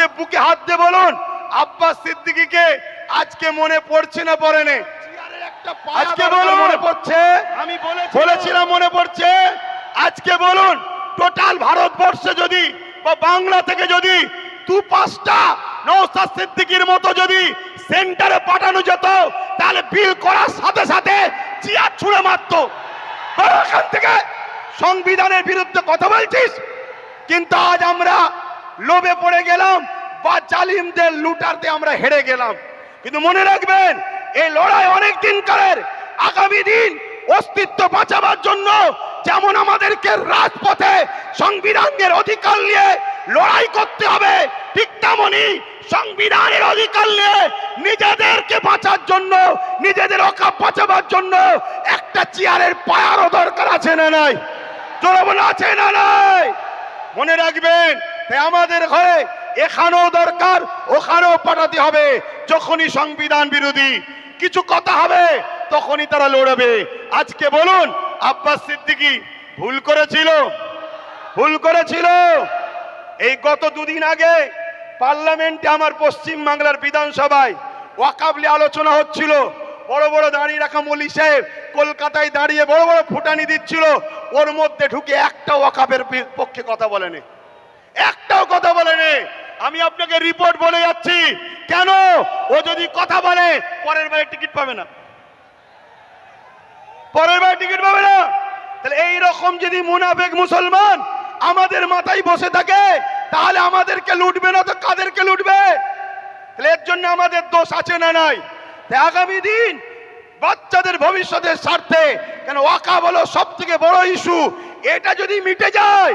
আজকে বুকে হাত দিয়ে বলুন আব্বাস সিদ্দিকীকে আজকে মনে পড়ছে না পড়ে নে আজকে বলুন। মনে পড়ছে? আমি বলেছিলাম। মনে পড়ছে? আজকে বলুন টোটাল ভারতবর্ষে যদি বা বাংলা থেকে যদি দু পাঁচটা নৌসাদ সিদ্দিকির মতো যদি সেন্টারে পাঠানো যেত তাহলে বিল করার সাথে সাথে চেয়ার ছুঁড়ে মারতো। এখান থেকে সংবিধানের বিরুদ্ধে কথা বলছিস? কিন্তু আজ আমরা লোভে পড়ে গেলাম, বা জালিমদের লুটারতে আমরা হেরে গেলাম। কিন্তু মনে রাখবেন, এই লড়াই অনেক দিনকারের আগামী দিন অস্তিত্ব বাঁচাবার জন্য যেমন আমাদেরকে রাজপথে সংবিধানের অধিকার নিয়ে লড়াই করতে হবে, ঠিক তেমনই সংবিধানের অধিকার নিয়ে নিজেদেরকে বাঁচার জন্য, নিজেদের অকাপ বাঁচাবার জন্য একটা চেয়ারের পায়ারও দরকার আছে না নাই? জোরে বলে আছে না নাই? মনে রাখবেন আমাদের ঘরে এখানেও দরকার, ওখানেও পাঠাতে হবে। যখনই সংবিধান বিরোধী কিছু কথা হবে, তখনই তারা লড়বে। আজকে বলুন, আব্বাস সিদ্দিকি ভুল করেছিল? ভুল করেছিল? এই গত দুদিন আগে পার্লামেন্টে আমার পশ্চিম বাংলার বিধানসভায় ওয়াকাবলি আলোচনা হচ্ছিল। বড় বড় দাঁড়িয়ে রাখা মলি সাহেব কলকাতায় দাঁড়িয়ে বড় বড় ফুটানি দিচ্ছিল। ওর মধ্যে ঢুকে একটা ওয়াকাবের পক্ষে কথা বলেনি। একটাও কথা বলেনি। আমি আপনাকে রিপোর্ট বলে যাচ্ছি। কেন? ও যদি কথা বলে, পরের বারে টিকিট পাবে না। পরের বারে টিকিট পাবে না। তাহলে এই রকম যদি মুনাফেক মুসলমান আমাদের মাথায় বসে থাকে, তাহলে আমাদেরকে লুটবে না তো কাদেরকে লুটবে? তাহলে এর জন্য আমাদের দোষ আছে না নাই? আগামী দিন বাচ্চাদের ভবিষ্যতের স্বার্থে কেন ওয়াকা বলো সব থেকে বড় ইস্যু এটা যদি মিটে যায়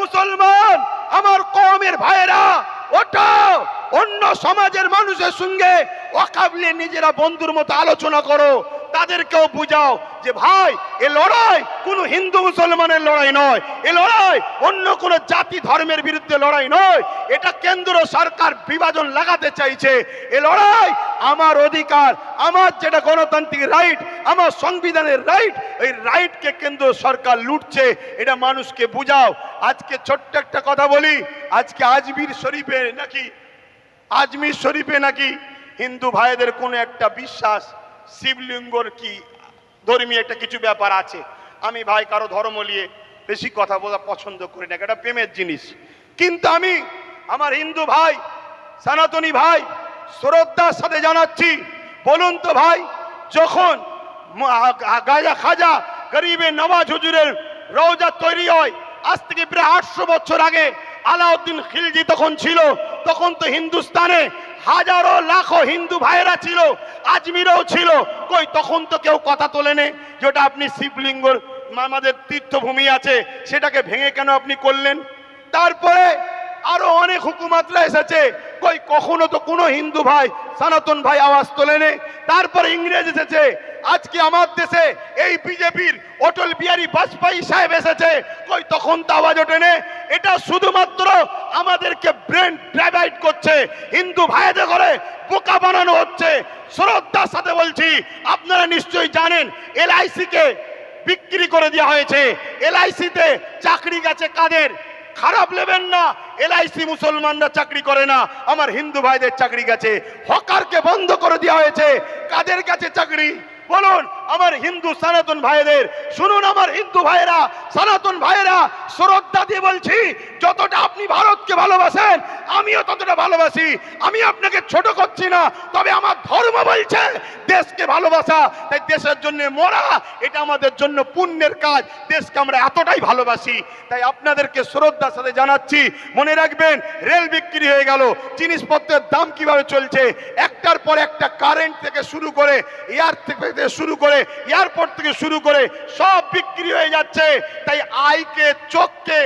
মুসলমান, আমার কমের ভাইরা ওটা অন্য সমাজের মানুষের সঙ্গে অকাবলে নিজেরা বন্ধুর মতো আলোচনা করো। তাদেরকেও বুঝাও যে ভাই, এ লড়াই কোনো হিন্দু মুসলমানের লড়াই নয়। এ লড়াই অন্য কোনো জাতি ধর্মের বিরুদ্ধে লড়াই নয়। এটা কেন্দ্র সরকার বিভাজন লাগাতে চাইছে। এ লড়াই আমার অধিকার, আমার যেটা গণতান্ত্রিক রাইট, আমার সংবিধানের রাইট, এই রাইটকে কেন্দ্র সরকার লুটছে। এটা মানুষকে বুঝাও। আজকে ছোট্ট একটা কথা বলি, আজকে আজমির শরীফে নাকি, আজমির শরীফে নাকি হিন্দু ভাইদের কোনো একটা বিশ্বাস শিবলিঙ্গর কি ধর্মীয় একটা কিছু ব্যাপার আছে? আমি ভাই কারও ধর্ম নিয়ে বেশি কথা বলা পছন্দ করি না, এটা প্রেমের জিনিস। কিন্তু আমি আমার হিন্দু ভাই, সনাতনী ভাই, শ্রদ্ধার সাথে জানাচ্ছি, বলুন তো ভাই, যখন গাজা খাজা গরিবে নওয়াজ হুজুরের রওজা তৈরি হয়, আজ থেকে প্রায় আটশো বছর আগে আলাউদ্দিন খিলজি তখন ছিল তখন তো হিন্দুস্তানে হাজারো লাখো হিন্দু ভাইয়েরা ছিল, আজমিরও ছিল। কই, তখন তো কেউ কথা তোলে তোলেনে যেটা আপনি শিবলিঙ্গর আমাদের তীর্থভূমি আছে, সেটাকে ভেঙে কেন আপনি করলেন? তারপরে আরও অনেক হুকুমাতরা এসেছে। কই, কখনো তো কোনো হিন্দু ভাই, সনাতন ভাই আওয়াজ তোলেনে। তারপরে ইংরেজ এসেছে। আজকে আমার দেশে এই বিজেপির অটল বিহারী বাজপেয়ী সাহেব এসেছে। কই, তখন তো আওয়াজ ওঠেনে। এটা শুধুমাত্র আমাদেরকে ব্রেন ড্রাইভাইড করছে। হিন্দু ভাইদের করে বোকা বানানো হচ্ছে। শ্রদ্ধার সাথে বলছি, আপনারা নিশ্চয়ই জানেন এলআইসি কে বিক্রি করে দেওয়া হয়েছে। এলআইসিতে চাকরি গেছে কাদের? খারাপ নেবেন না, এলআইসি মুসলমানরা চাকরি করে না, আমার হিন্দু ভাইদের চাকরি গেছে। হকারকে বন্ধ করে দেওয়া হয়েছে। কাদের কাছে চাকরি? বলুন, আমার হিন্দু সনাতন ভাইদের, শুনুন আমার হিন্দু ভাইরা সনাতন ভাইরা শ্রদ্ধা দিয়ে বলছি, যতটা আপনি ভারতকে ভালোবাসেন, আমিও ততটা ভালোবাসি। আমি আপনাকে ছোট করছি না, তবে আমার ধর্ম বলছে, দেশকে ভালোবাসা, তাই দেশের জন্য মরা, এটা আমাদের জন্য পুণ্যের কাজ, দেশকে আমরা এতটাই ভালোবাসি। তাই আপনাদেরকে শ্রদ্ধার সাথে জানাচ্ছি, মনে রাখবেন, রেল বিক্রি হয়ে গেল, জিনিসপত্রের দাম কীভাবে চলছে, একটার পর একটা কারেন্ট থেকে শুরু করে এয়ার থেকে শুরু করে এয়ারপোর্ট থেকে শুরু করে সব বিক্রি হয়ে যাচ্ছে। তাই আইকে, চোখকে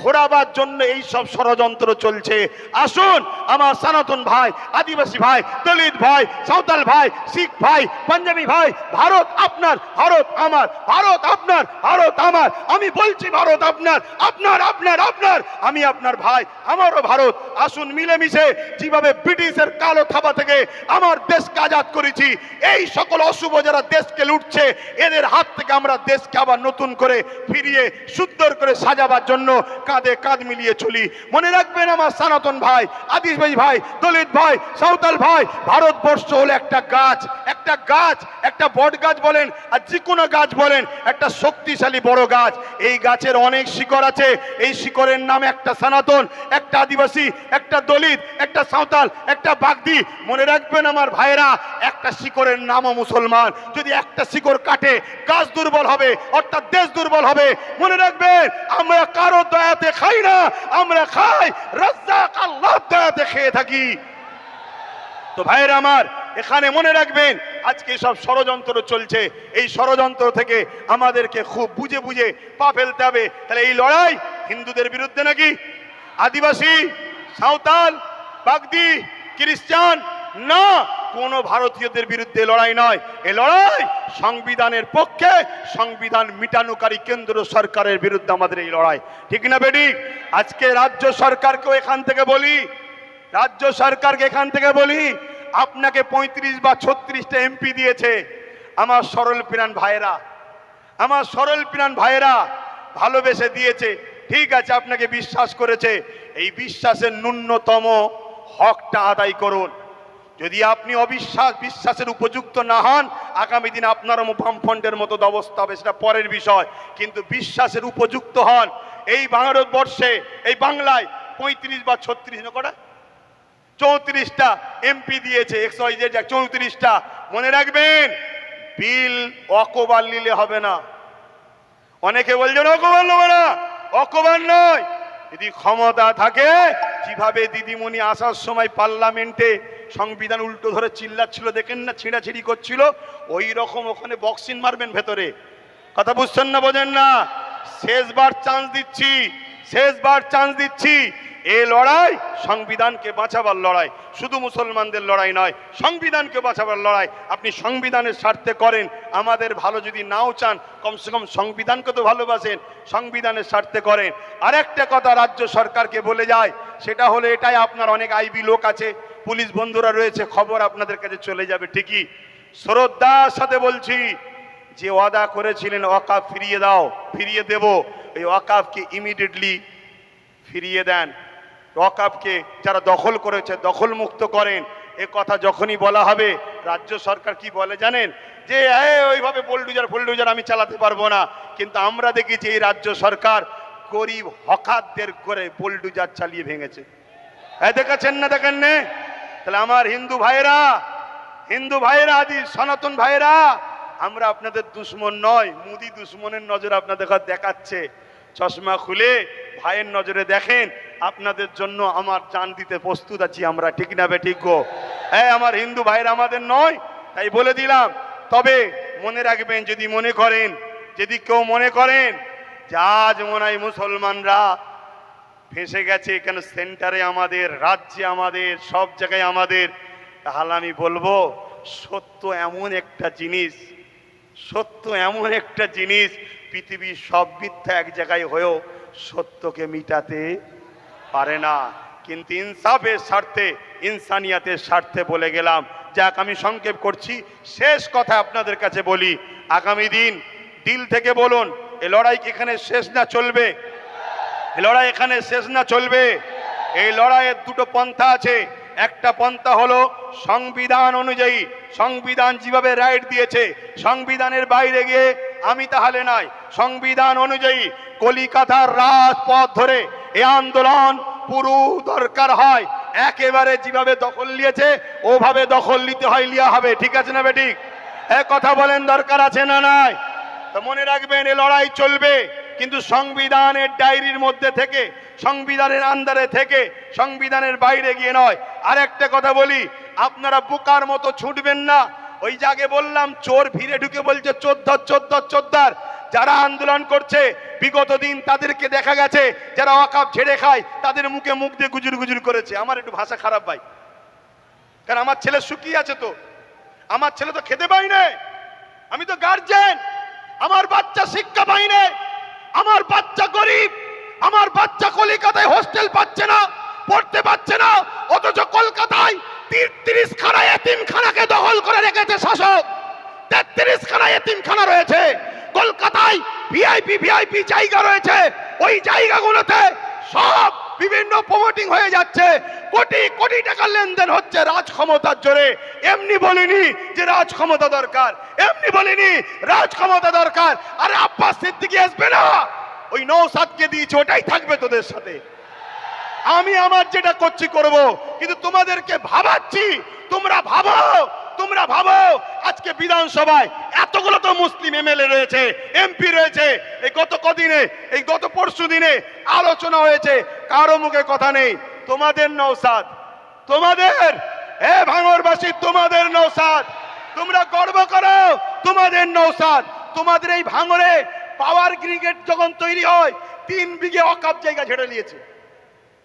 ঘোরাবার জন্য এই সব ষড়যন্ত্র চলছে। আসুন, আমার সনাতন ভাই, আদিবাসী ভাই, দলিত ভাই, সাঁওতাল ভাই, শিখ ভাই, পাঞ্জাবি ভাই, ভারত আপনার, ভারত আমার, ভারত আপনার, ভারত আমার। আমি বলছি ভারত আপনার আপনার আপনার আপনার। আমি আপনার ভাই, আমারও ভারত। আসুন মিলেমিশে যেভাবে ব্রিটিশের কালো থাবা থেকে আমার দেশকে আজাদ করেছি, এই সকল অশুভ যারা দেশকে লুটছে, এদের হাত থেকে আমরা দেশকে আবার নতুন করে ফিরিয়ে, সুন্দর করে সাজাবার জন্য কাঁধে কাঁধ মিলিয়ে চলি। মনে রাখবেন আমার সনাতন ভাই, আদিবাসী ভাই, দলিত ভাই, সাঁওতাল ভাই, ভারতবর্ষ হলো একটা গাছ। একটা গাছ, একটা বট গাছ বলেন, আর যে কোনো গাছ বলেন, একটা শক্তিশালী বড় গাছ। এই গাছের অনেক শিকড় আছে। এই শিকড়ের নাম একটা সনাতন, একটা আদিবাসী, একটা দলিত, একটা সাঁওতাল, একটা বাগদি। মনে রাখবেন আমার ভাইরা একটা শিকড়ের নামও মুসলমান। যদি একটা শিকড় কাটে, গাছ দুর্বল হবে, অর্থাৎ দেশ দুর্বল হবে, মনে রাখবেন, আমরা কারও দয়াতে খাই না, আমরা খাই রাজ্জাক আল্লাহ দয়াতে খেয়ে থাকি। তো ভাইয়ের আমার, এখানে মনে রাখবেন, আজকে সব ষড়যন্ত্র চলছে। এই ষড়যন্ত্র থেকে আমাদেরকে খুব বুঝে বুঝে পা ফেলতে হবে। তাহলে এই লড়াই হিন্দুদের বিরুদ্ধে নাকি? আদিবাসী, সাঁওতাল, বাগদি, খ্রিস্টান না, কোনো ভারতীয়দের বিরুদ্ধে লড়াই নয়। এ লড়াই সংবিধানের পক্ষে সংবিধান মিটানোকারী কেন্দ্র সরকারের বিরুদ্ধে আমাদের এই লড়াই। ঠিক না বেডি আজকে রাজ্য সরকারকেও এখান থেকে বলি, রাজ্য সরকারকে এখান থেকে বলি, আপনাকে পঁয়ত্রিশ বা ছত্রিশটা এমপি দিয়েছে আমার সরল প্রাণ ভাইয়েরা। আমার সরল প্রাণ ভাইয়েরা ভালোবেসে দিয়েছে। ঠিক আছে, আপনাকে বিশ্বাস করেছে। এই বিশ্বাসের ন্যূনতম হকটা আদায় করুন। যদি আপনি অবিশ্বাস বিশ্বাসের উপযুক্ত না হন, আগামী দিনে আপনার বামফ্রন্টের মতো অবস্থা হবে, সেটা পরের বিষয়। কিন্তু বিশ্বাসের উপযুক্ত হন, এই ভারতবর্ষে, এই বাংলায় পঁয়ত্রিশ বা ছত্রিশ কটা? চৌত্রিশটা এমপি দিয়েছে চৌত্রিশটা। মনে রাখবেন, বিল অকবার নিলে হবে না। অনেকে বলছেন, অকবার নেব না। অকবার নয়। যদি ক্ষমতা থাকে, যেভাবে দিদিমণি আসার সময় পার্লামেন্টে সংবিধান উল্টো ধরে চিল্লাচ্ছিল, দেখেন না, ছিঁড়াছিড়ি করছিল ওই রকম ওখানে বক্সিং মারবেন ভেতরে। কথা বুঝছেন না, বোঝেন না? শেষবার চান্স দিচ্ছি, শেষবার চান্স দিচ্ছি। এ লড়াই সংবিধানকে বাঁচাবার লড়াই, শুধু মুসলমানদের লড়াই নয়, সংবিধানকে বাঁচাবার লড়াই। আপনি সংবিধানের স্বার্থে করেন, আমাদের ভালো যদি নাও চান, কমসে কম সংবিধানকে তো ভালোবাসেন, সংবিধানের স্বার্থে করেন। আরেকটা কথা রাজ্য সরকারকে বলে যায়, সেটা হলো এটাই আপনার অনেক আইবি লোক আছে পুলিশ বন্ধুরা রয়েছে, খবর আপনাদের কাছে চলে যাবে ঠিকই। শ্রদ্ধার সাথে বলছি, যে ওয়াদা করেছিলেন ওয়াকাফ ফিরিয়ে দাও, ফিরিয়ে দেব। এই ওয়াকাফকে ইমিডিয়েটলি ফিরিয়ে দেন। ওয়াকাফকে যারা দখল করেছে দখল মুক্ত করেন। এ কথা যখনই বলা হবে, রাজ্য সরকার কি বলে জানেন? যে ওইভাবে বোল্ডুজার ফোল্ডুজার আমি চালাতে পারব না। কিন্তু আমরা দেখেছি এই রাজ্য সরকার গরিব হকারদের করে বোল্ডুজার চালিয়ে ভেঙেছে। হ্যাঁ দেখাচ্ছেন না দেখেন নে তাহলে আমার হিন্দু ভাইরা হিন্দু ভাইরা আদি সনাতন ভাইরা আমরা আপনাদের দুশ্মন নয় মুদি দুশ্মনের নজর আপনাদের দেখাচ্ছে। চশমা খুলে ভাইয়ের নজরে দেখেন, আপনাদের জন্য আমার জান দিতে প্রস্তুত আছি আমরা, ঠিক না বে, ঠিক গো? হ্যাঁ আমার হিন্দু ভাইরা আমাদের নয়, তাই বলে দিলাম। তবে মনে রাখবেন, যদি মনে করেন, যদি কেউ মনে করেন যে আজ মনে হয় মুসলমানরা ফেঁসে গেছে এখানে সেন্টারে আমাদের, রাজ্যে আমাদের, সব জায়গায় আমাদের। তাহলে আমি বলব, সত্য এমন একটা জিনিস, সত্য এমন একটা জিনিস, পৃথিবীর সব মিথ্যা এক জায়গায় হয়েও সত্যকে মিটাতে পারে না। কিন্তু ইনসাফের স্বার্থে, ইনসানিয়াতের স্বার্থে বলে গেলাম। যাক, আমি সংক্ষেপ করছি। শেষ কথা আপনাদের কাছে বলি। আগামী দিন, দিল থেকে বলুন, এ লড়াই কি এখানে শেষ না চলবে? লড়াই এখানে শেষ না চলবে। এই লড়াইয়ের দুটো পন্থা আছে। একটা পন্থা হলো সংবিধান অনুযায়ী। সংবিধান যেভাবে রাইট দিয়েছে, সংবিধানের বাইরে গিয়ে আমি তাহলে নাই। সংবিধান অনুযায়ী কলিকাতার রাজপথ ধরে এ আন্দোলন পুরো দরকার হয়। একেবারে যেভাবে দখল নিয়েছে, ওভাবে দখল নিতে হয়, লিয়া হবে। ঠিক আছে না বেঠিক? এক কথা বলেন দরকার আছে না নাই? তো মনে রাখবেন, এ লড়াই চলবে। কিন্তু সংবিধানের ডায়েরির মধ্যে থেকে, সংবিধানের আন্দারে থেকে, সংবিধানের বাইরে গিয়ে নয়। আর একটা কথা বলি, আপনারা বোকার মতো ছুটবেন না। ওই জাগে বললাম, চোর ভিড়ে ঢুকে বলছে, চোদ্দার চোদ্দার চোদ্দার। যারা আন্দোলন করছে, বিগত দিন তাদেরকে দেখা গেছে, যারা অকাপ ছেড়ে খায়, তাদের মুখে মুখ দিয়ে গুজুর গুজুর করেছে। আমার একটু ভাষা খারাপ ভাই। কারণ আমার ছেলে শুকিয়ে আছে তো। আমার ছেলে তো খেতে পাই না। আমি তো গার্জেন আমার বাচ্চা শিক্ষা পাই না। আমার বাচ্চা গরিব, আমার বাচ্চা কলিকাতায় হোস্টেল পাচ্ছে না, পড়তে পাচ্ছে না, অথচ কলকাতায় তিরিশ খানা এতিমখানাকে দখল করে রেখেছে শাসক। তেত্রিশ খানা এতিমখানা রয়েছে। কলকাতায় ভিআইপি ভিআইপি জায়গা রয়েছে। ওই জায়গাগুলোতে সব বিভিন্ন প্রমোটিং হয়ে যাচ্ছে। কোটি কোটি টাকার লেনদেন হচ্ছে রাজ ক্ষমতার জোরে। এমনি বলিনি যে রাজ ক্ষমতা দরকার। এমনি বলিনি রাজ ক্ষমতা দরকার। আরে আব্বাস সিদ্দিকি আসবে না। ওই নৌ সাতকে দিয়েছে, ওটাই থাকবে তোদের সাথে। আমি আমার যেটা করছি করব, কিন্তু তোমাদেরকে ভাবাচ্ছি, তোমরা ভাবো তোমরা ভাবো, আজকে বিধানসভায় এতগুলো তো মুসলিম এমএলএ রয়েছে, এমপি রয়েছে, এই গত কদিনে, এই গত পরশু দিনে আলোচনা হয়েছে, কারও মুখে কথা নেই, তোমাদের নৌসাদ তোমাদের এ ভাঙরবাসী, তোমাদের নৌসাদ তোমরা গর্ব করো, তোমাদের নৌসাদ তোমাদের এই ভাঙরে পাওয়ার ক্রিকেট যখন তৈরি হয়, তিন বিঘে অকাপ জায়গা ঝেড়ে নিয়েছে।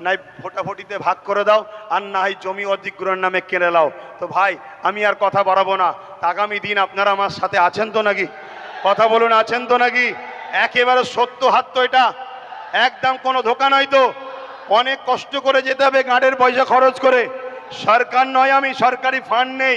নাই ভোটাভুটিতে ভাগ করে দাও, আর না হয় জমি অধিগ্রহণ নামে কেড়ে লাও। তো ভাই, আমি আর কথা বাড়াবো না। আগামী দিন আপনারা আমার সাথে আছেন তো নাকি? কথা বলুন, আছেন তো নাকি? একেবারে সত্য হাত তো এটা। একদম কোনো ধোকা নয় তো। অনেক কষ্ট করে যেতে হবে, গাঁড়ের পয়সা খরচ করে। সরকার নয় আমি, সরকারি ফান্ড নেই।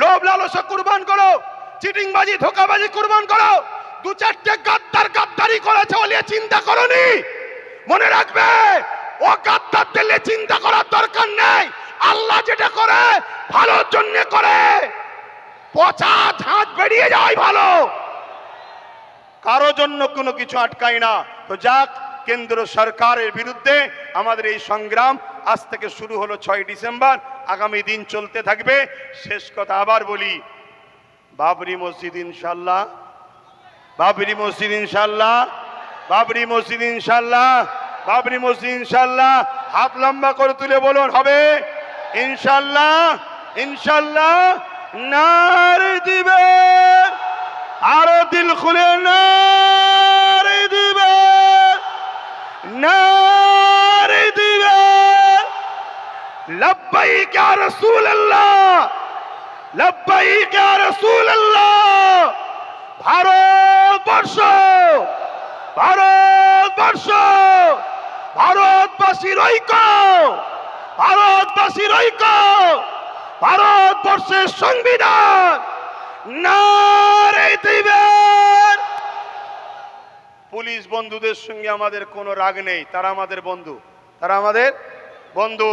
লোভ লালসা কুরবান করো, চিটিংবাজি, ধোকাবাজি কুরবান করো। দু চারটে গাদ্দার গাদ্দারি করেছে বলে চিন্তা করনি। মনে রাখবে, ও গাদ্দার দিলে চিন্তা করার দরকার নেই। আল্লাহ যেটা করে, ভালোর জন্য করে। পচা ঝাঁজ বেরিয়ে যায় ভালো। কারও জন্য কোনো কিছু আটকায় না। তো যাক, কেন্দ্র সরকারের বিরুদ্ধে আমাদের এই সংগ্রাম আজ থেকে শুরু হলো ছয় ডিসেম্বর। আগামী দিন চলতে থাকবে। শেষ কথা আবার বলি, বাবরি মসজিদ ইনশাল্লাহ বাবরি মসজিদ ইনশাল্লাহ বাবরি মসজিদ ইনশাল্লাহ বাবরি মসজিদ ইনশাল্লাহ হাত লম্বা করে তুলে বলুন, হবে? ইনশাল্লাহ ইনশাল্লাহ নার দিবে, আরও দিল খুলে, নারে দিবে। নারে লব্বাইক ইয়া রাসূলুল্লাহ লব্বাইক ইয়া রাসূলুল্লাহ ভারতবর্ষ! ভারতবর্ষ! ভারতবাসীর ঐক্য! ভারতবাসীর ঐক্য! ভারতবর্ষের সংবিধান! নারে দিবেন পুলিশ বন্ধুদের সঙ্গে আমাদের কোনো রাগ নেই। তারা আমাদের বন্ধু। তারা আমাদের বন্ধু।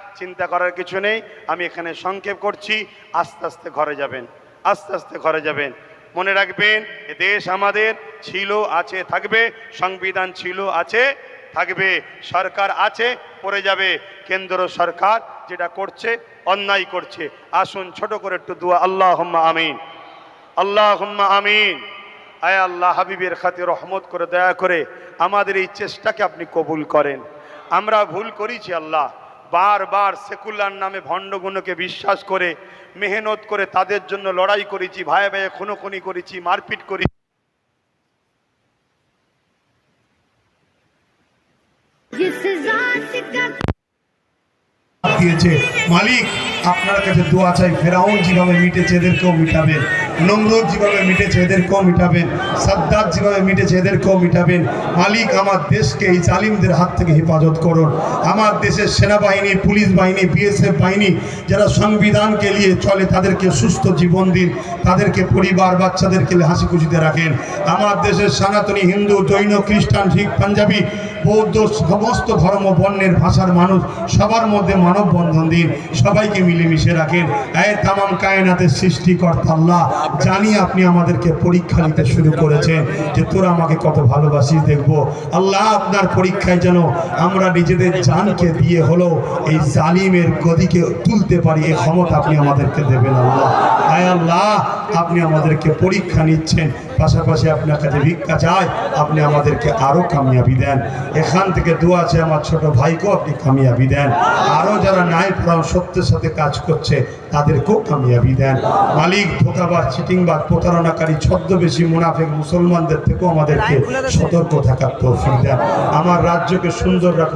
চিন্তা করার কিছু নেই। আমি এখানে সংক্ষেপ করছি। আস্তে আস্তে ঘরে যাবেন। আস্তে আস্তে ঘরে যাবেন। মনে রাখবেন, এ দেশ আমাদের ছিল, আছে, থাকবে। সংবিধান ছিল, আছে, থাকবে। সরকার আছে, পড়ে যাবে। কেন্দ্র সরকার যেটা করছে, অন্যায় করছে। আসুন ছোট করে একটু দোয়া আল্লাহ আমিন। আল্লাহ আমিন। আয় আল্লাহ, হাবিবের খাতে রহমত করে, দয়া করে আমাদের এই চেষ্টাকে আপনি কবুল করেন। আমরা ভুল করেছি আল্লাহ। বারবার সেকুলার নামে ভণ্ডগুণকে বিশ্বাস করে, মেহনত করে তাদের জন্য লড়াই করেছি ভাই ভাইয়ে খুনোখুনি করেছি, মারপিট করি মালিক, আপনার কাছে দোয়া চাই, ফেরাউন যেভাবে মিটেছে, এদেরকেও মিটাবেন নমরুদ যেভাবে মিটেছে এদেরকেও মিটাবেন। সাদ্দাত যেভাবে মিটেছে এদেরকেও মিটাবেন। মালিক আমার দেশকে, এই জালিমদের হাত থেকে হেফাজত করুন। আমার দেশের সেনাবাহিনী, পুলিশ বাহিনী, বিএসএফ বাহিনী, যারা সংবিধানকে নিয়ে চলে, তাদেরকে সুস্থ জীবন দিন। তাদেরকে পরিবার, বাচ্চাদেরকে হাসি খুশিতে রাখেন। আমার দেশের সনাতনী হিন্দু, জৈন, খ্রিস্টান, শিখ, পাঞ্জাবি, বৌদ্ধ, সমস্ত ধর্ম, বর্ণের ভাষার মানুষ, সবার মধ্যে মানব বন্ধন দিন। সবাইকে মিলেমিশে রাখেন। এ তামাম কায়নাতের সৃষ্টিকর্তা আল্লাহ। জানি আপনি আমাদেরকে পরীক্ষা নিতে শুরু করেছেন যে তোরা আমাকে কত ভালোবাসিস দেখব। আল্লাহ আপনার পরীক্ষায় যেন আমরা নিজেদের জানকে দিয়ে হলো এই জালিমের গদিকে তুলতে পারি এই ক্ষমতা আপনি আমাদেরকে দেবেন আল্লাহ। আয় আল্লাহ আপনি আমাদেরকে পরীক্ষা নিচ্ছেন পাশাপাশি আপনার কাছে ভিক্ষা চাই আপনি আমাদেরকে আরও কামিয়াবি দেন। এখান থেকে দু আছে আমার ছোট ভাইকেও আপনি কামিয়াবি দেন। আরও যারা নাই প্রাণ সত্যের সাথে কাজ করছে তাদেরকেও কামিয়াবি দেন। মালিক ধোকাবাজ চিটিংবাজ প্রতারণাকারী ছদ্মবেশী মুনাফেক মুসলমানদের থেকেও আমাদেরকে সতর্ক থাকার তৌফিক দেন। আমার রাজ্যকে সুন্দর রাখুন।